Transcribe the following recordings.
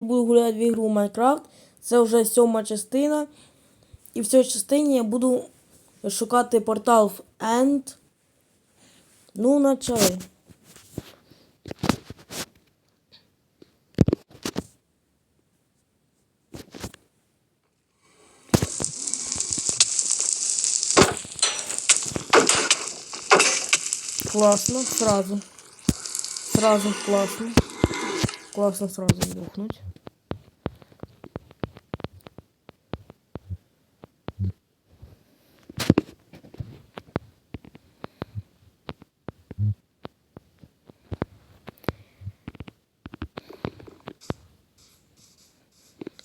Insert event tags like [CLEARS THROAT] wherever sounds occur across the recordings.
буду гуляти в ігру Майнкрафт. Це вже сьома частина. І в цій частині я буду шукати портал в End. Ну, почали. Классно, сразу. Сразу классно. Классно сразу бухнуть.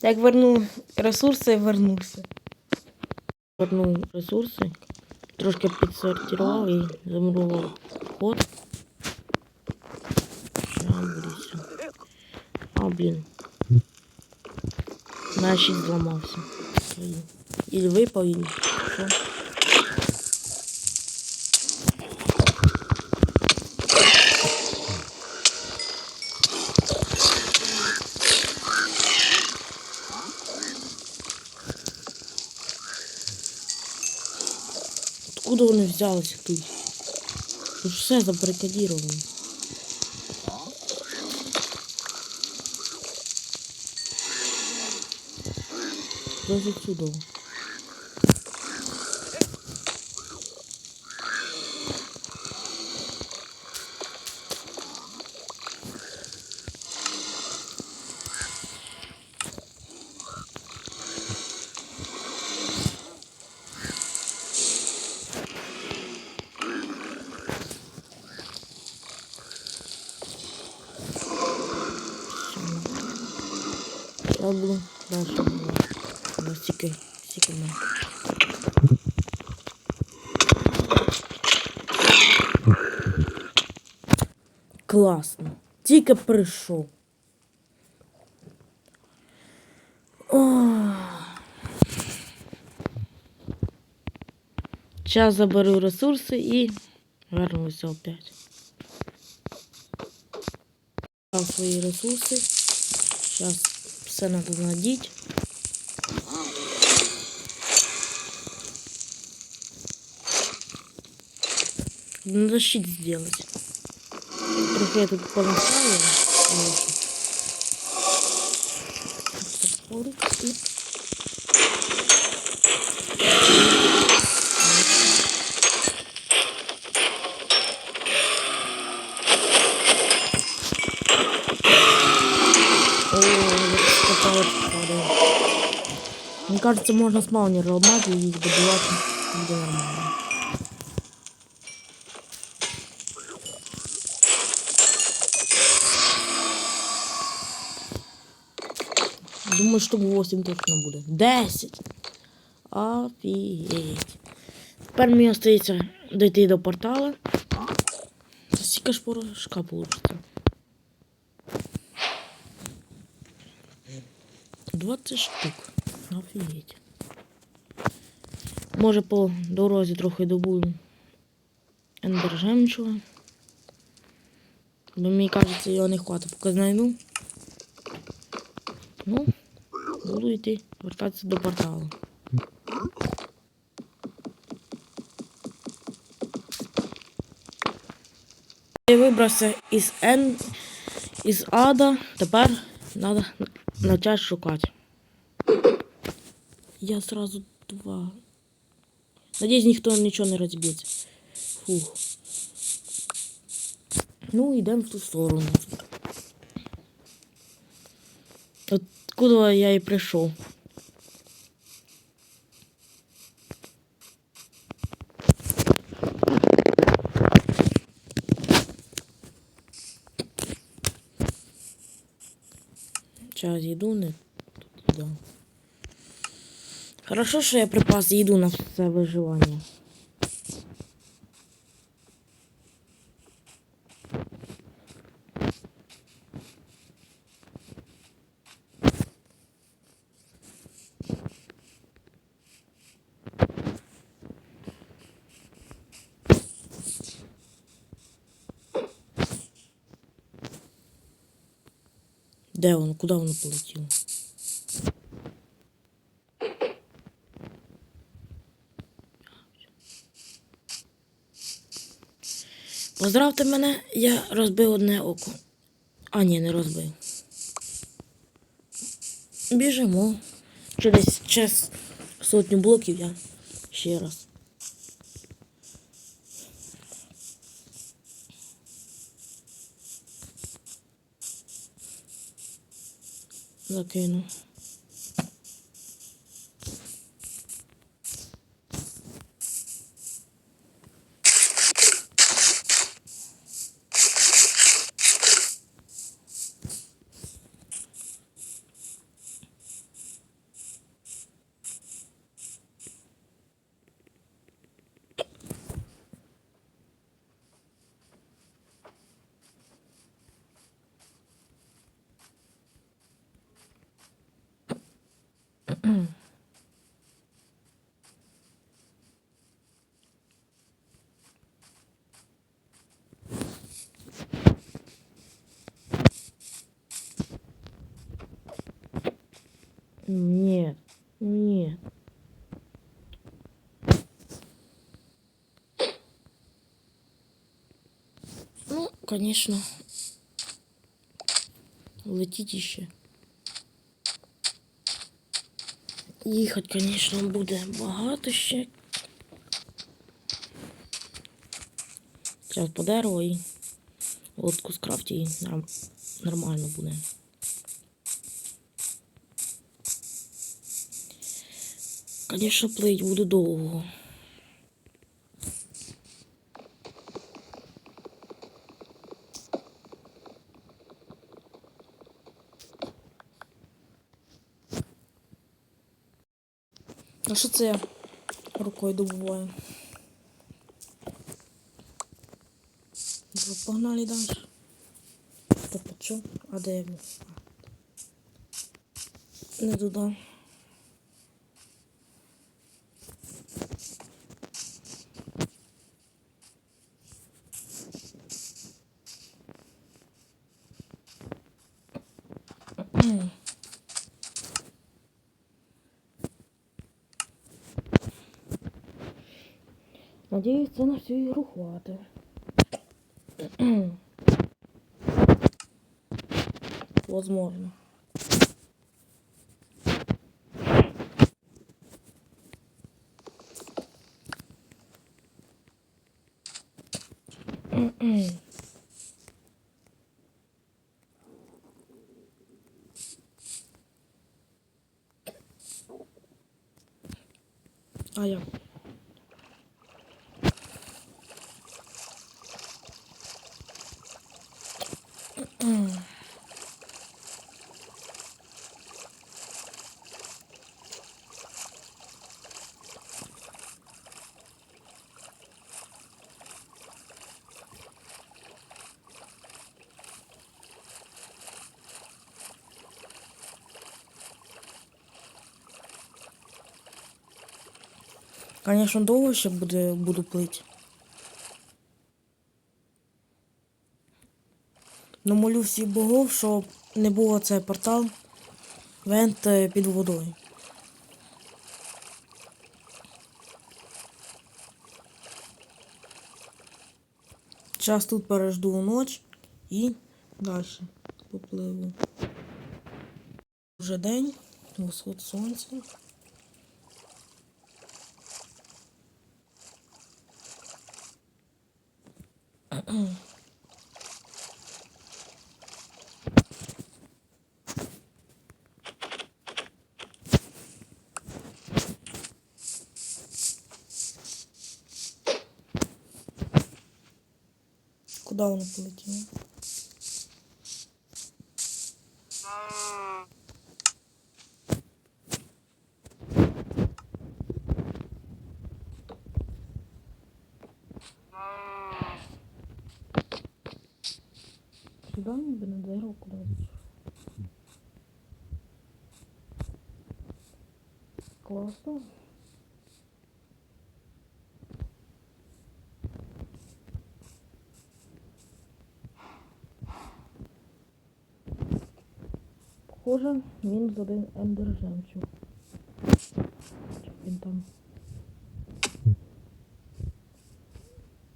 Як верну ресурси, вернувся. Вернув ресурси, трошки підсортував і замурував ход. Блін. На 6 зламався. Ілі випав, ілі що. Откуда вони взялися тут? Тут все depois eu te tá baixo. стільки, стільки мене. Класно. Тільки прийшов. Зараз заберу ресурси і вернуся опять. Дав свої ресурси. Зараз все надо надіть. Надо щит сделать. Только я тут полоскаю. Мне кажется, можно спаунер ломать и добиваться. Где нормально. Думаю, штук 8 точно буде. 10! Офігеть. Тепер мені остається дойти до портала. Скільки ж порошка получиться? 20 штук. Офігеть. Може по дорозі трохи добую ендержемчуга. Бо мені кажеться, його не хватить, поки знайду. Ну, буду йти, вертатися до порталу. Я вибрався із Н із Ада. Тепер треба почати шукати. Я сразу два. Надіюсь, ніхто нічого не розб'ється. Фух. Ну, йдемо в ту сторону. Откуда я і прийшов. Сейчас їду не туди. Хорошо, що я припас їду на все виживання. Куди воно полетіло? Поздравте мене, я розбив одне око. А, ні, не розбив. Біжимо. Через час сотню блоків я ще раз. Закину. Нет, нет. Ну, конечно. Летіть іще. Їхати, конечно, буде багато ще. Зараз по дереву і лодку скрафті і норм... нормально буде. Звісно, плить буде довго. А що це я рукою добуваю? Вже Погнали далі. Тобто що? А де я був? Не туди. Надіюсь, це на всю ігру хватить. [CLEARS THROAT] Возможно. [CLEARS THROAT] А я. Конечно, довго ще буде, буду плити. Ну, молю всіх богов, щоб не було цей портал вент під водою. Зараз тут пережду ніч і далі попливу. Вже день, восход сонця. Куди воно полетіло? Сюда мне бы дорогу куда-нибудь. Классно. Похоже, мінус один ендер жемчуг. Чи він там.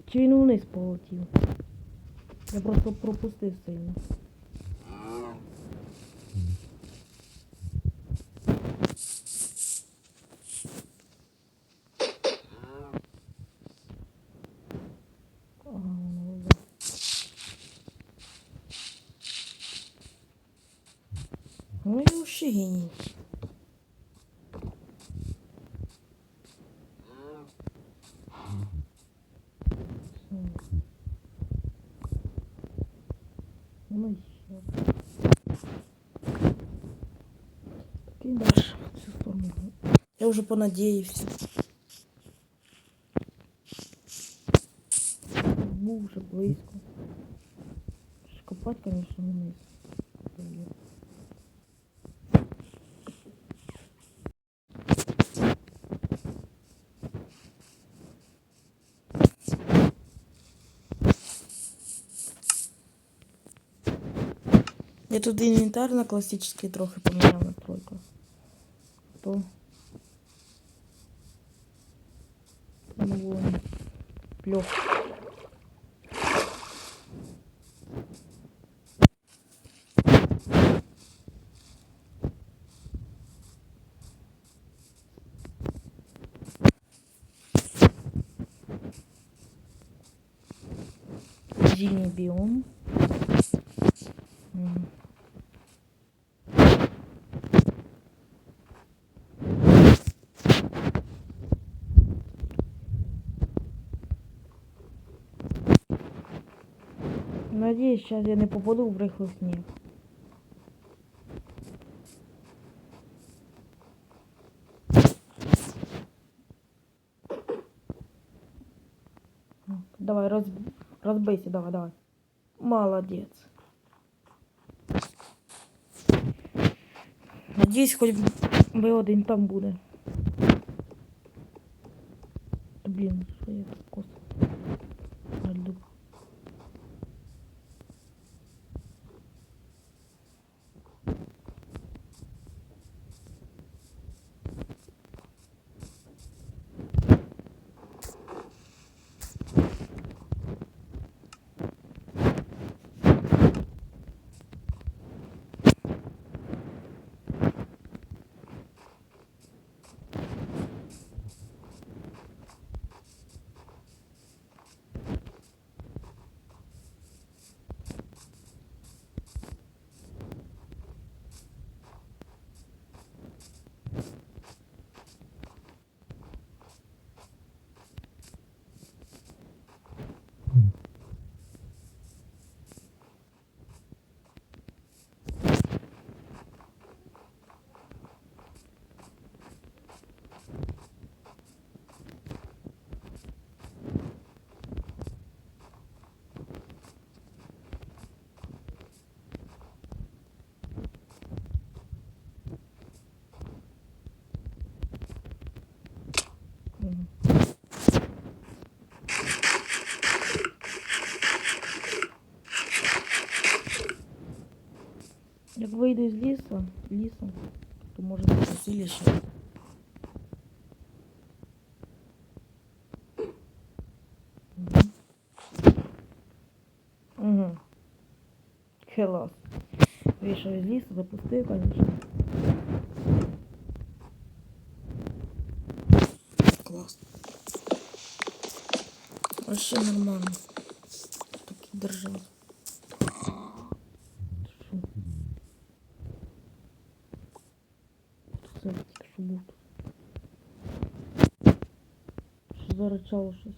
Чи він вниз полетів? Я просто пропустив сильно. вже понадіявся. Був вже близько. Копати, звісно, вниз. Блін. Я тут інвентар на класичний трохи поміняв на тройку. То. Yok. Gini Bion. Надеюсь, сейчас я не попаду в рыхлый снег. Ну, Давай, раз, разбейся, давай, давай. Молодец. Надіюсь, хоч би один там буде. Як вийду з лісу, лісу, то може бути сильніше. Угу. Хелос. Вийшов із лісу, запустив, звісно. Клас. Вообще нормально. Такий держав. Був заричало щось.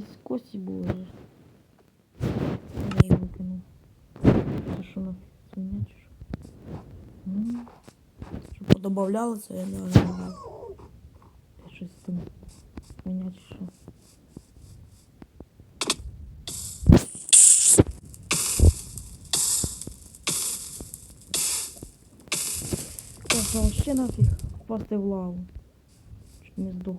десь косі було. Я її викину. Це що на свиня чи що? Ну, що не знаю. Щось там свиня чи що. Пошел ще впасти в лаву. Чуть не сдох.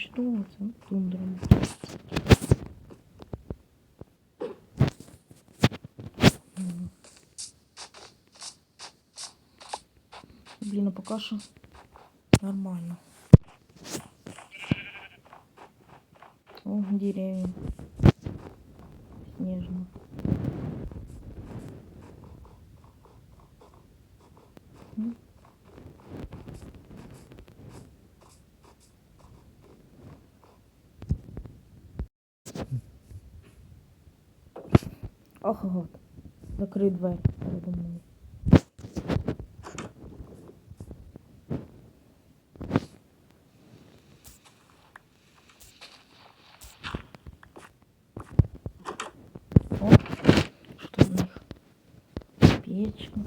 Что это? Тундра. Блин, а пока что нормально. О, деревья. Снежно. М. Ах, гад. Закрий двері передо мною. О, что у них? Печка.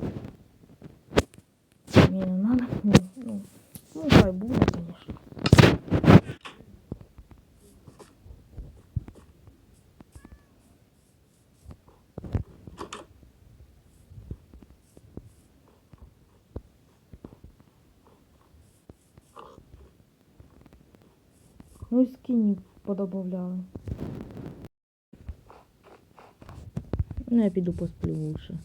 Мне не надо. Ну, Ну і скинів подобавляли. Ну, я піду посплю лучше.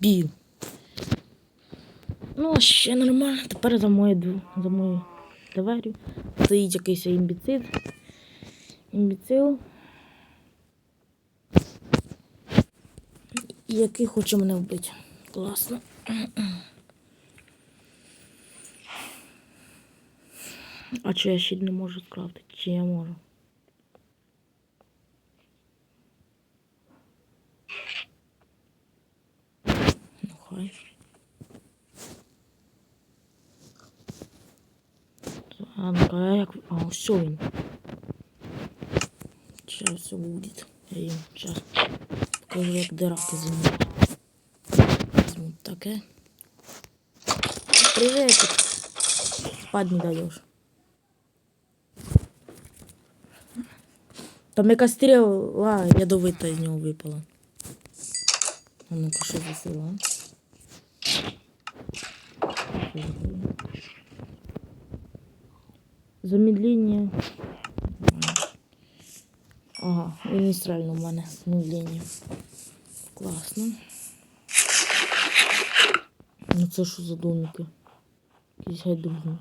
Дебіл. Ну, ще нормально. Тепер за дв- за мою двері стоїть якийсь імбіцил. Імбіцил. Який хоче мене вбити. Класно. А чи я ще не можу скрафтити? Чи я можу? Ну хай. Ну-ка, а як... А, все він. Сейчас все будет. Я їм сейчас покажу, як дирати землю. Візьму таке. Приветик. Спать не даєш. Там яка стріла ядовита з нього випала. А ну-ка, що за сила? Замедление. Ага, він не в мене замедление. Класно. Ну це що за домики? Якісь гайдужні.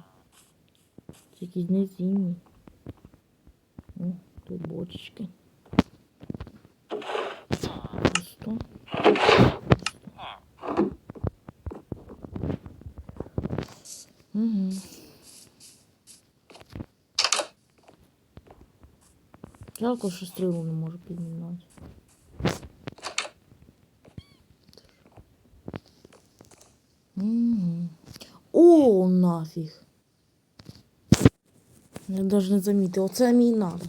Це якісь не зимні. О, тут бочечки. Пусто. Угу. Жалко, що стрілу не можу піднімати. Мгм. О, нафіг. Я даже не замітив. Оце мені надо.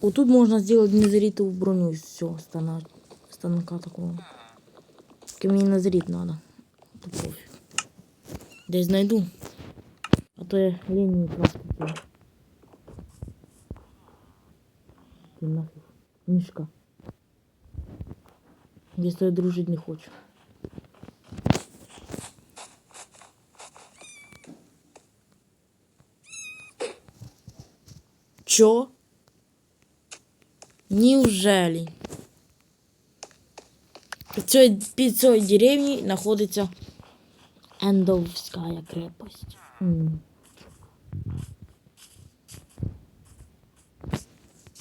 Отут можна зробити незріту броню з цього стана... станка такого. Тільки мені назріт надо. То пофіг. Десь знайду. А то я лінію крафтити. Мішка. Я з тобою дружити не хочу. Чо? Неужели? Під цією, під цією деревнею знаходиться Эндовская крепость. М.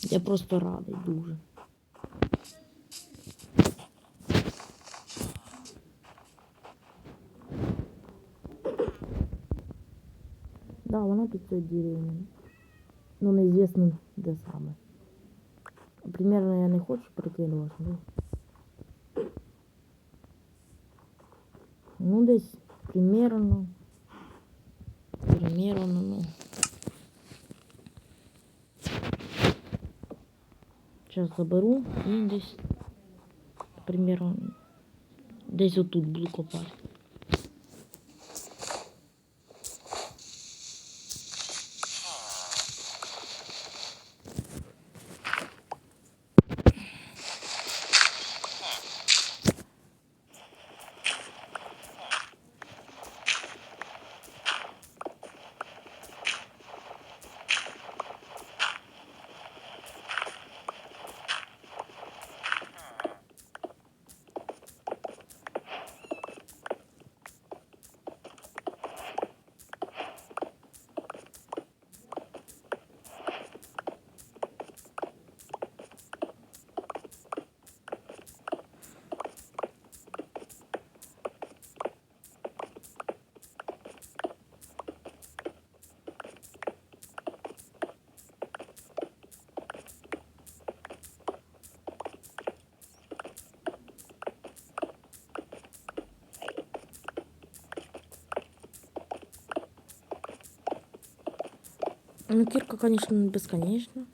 Я просто радий дуже. Да, вона під цією деревнею. Ну, неізвісно, де саме. Примерно я не хочу прикидувати, ну. Ну, десь примерно. Примерно, ну. Сейчас заберу і десь примерно десь отут буду копати. Ну, кирка, конечно, бесконечна.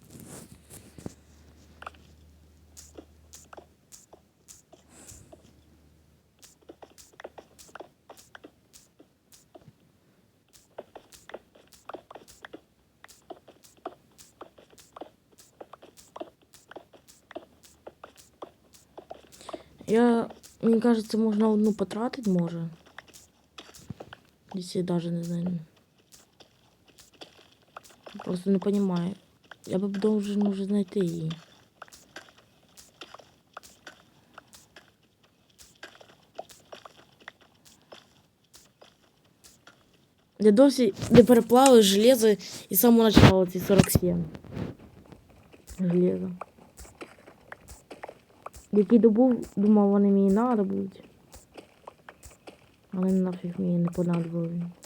Я, мне кажется, можно одну потратить може. Если даже не знаю. Просто не понимаю. Я бы должен уже знайти її. Я досі не переплавив железо і з самого начала ці 47. Железо. Який добув, думав, вони мені надо будуть. Але нафіг мені не понадобилось.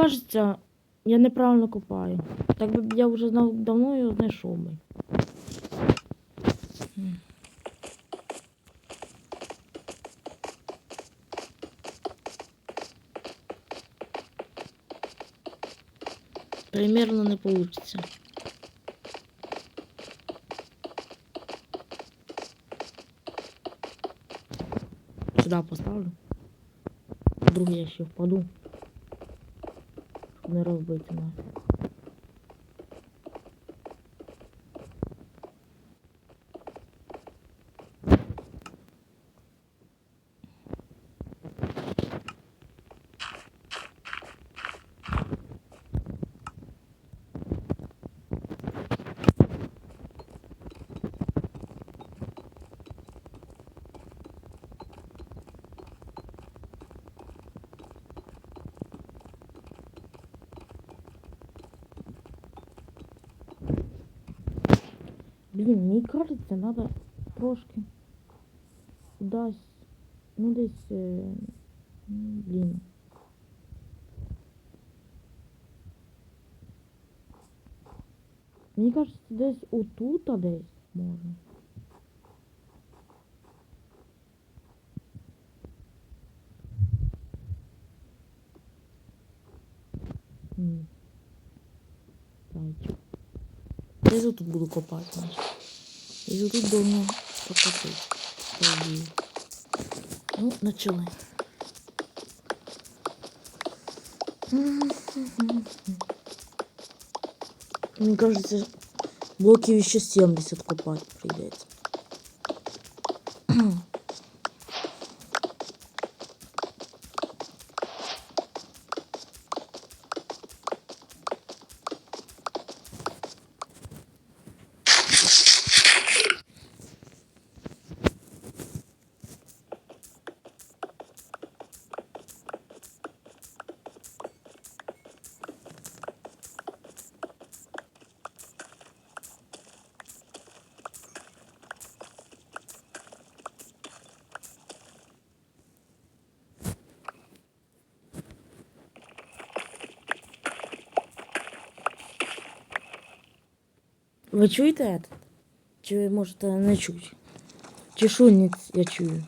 Кажеться, я неправильно копаю. Так би я вже знав, давно його знайшов би. Примерно не получится. Сюда поставлю. Вдруг я ще впаду. Не розбити Блін, мені кажеться, треба трошки кудись, ну десь, е, блін. Мені кажеться, десь отут а десь можна. тут буду копати. І тут давно копати. Ну, почали. Мне кажется, блоки еще 70 копать придется. Ви чуєте этот? Чи ви можете не чути? Чи шунець я чую?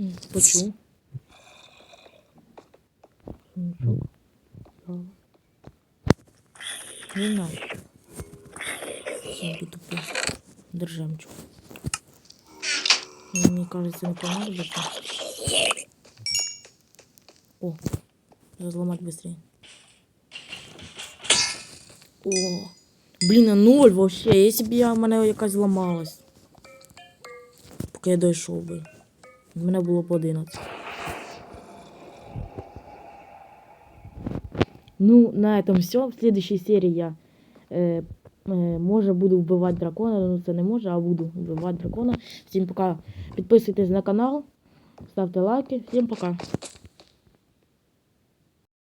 М, Почув. Нічого. Право. Не знаю. Собі тупо. Держемчик. Мені кажется, не понадобится. О, разломать быстрее. О, блін, а ноль вообще. Якщо б я в мене якась зламалась. Поки я дійшов би. В мене було по 11. Ну, на этом все. В следующей серии я э, э, може буду вбивати дракона. Ну це не може, а буду вбивати дракона. Всім пока. Підписуйтесь на канал, ставте лайки. Всім пока.